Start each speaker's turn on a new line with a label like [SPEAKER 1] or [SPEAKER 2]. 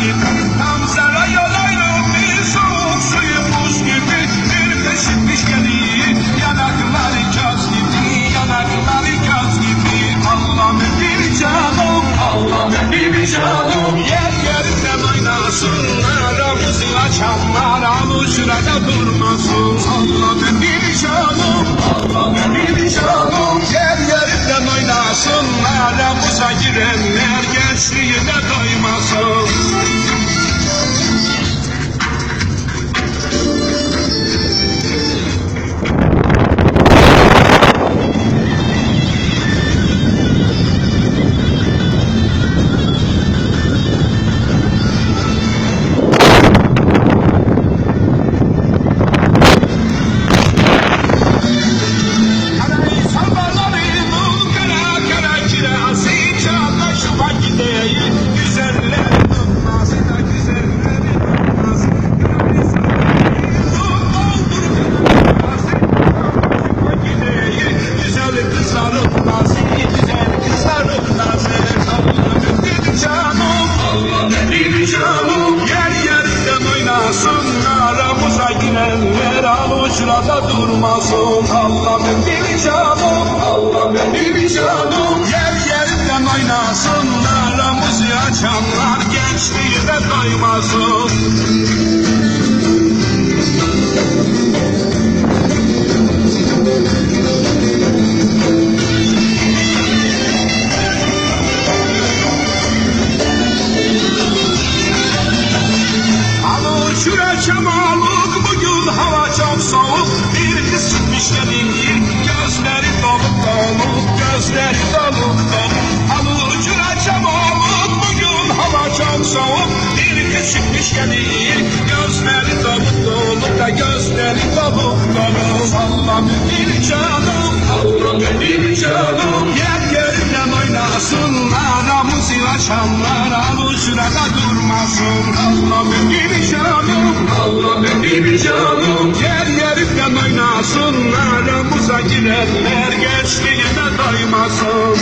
[SPEAKER 1] gibi Tam saray olaylı bir Bir bir canım Allah'ım bir canım Avuza girenler gençliğine doymasın Gideyim Güzellerin olmaz da Çağdaşıma gideyim Güzel kızların nazı Güzel kızların nazı Allah'ım bir canım Allah'ım bir canım Yer yerinden oynasınlar Aramıza girenler avuçlarda durmasın Allah'ım bir canım açanlar gençliğine doymasın gelinlik gözleri dolu dolu Da gözleri dolu dolu Allah'ım bir canım Allah'ım bir canım. Yer yerinden oynasınlar Amuzi açanlar Avuçlarda durmasın. Allah'ım bir canım Allah'ım bir canım. Yer yerinden oynasınlar Amuza girenler Gençliğine doymasın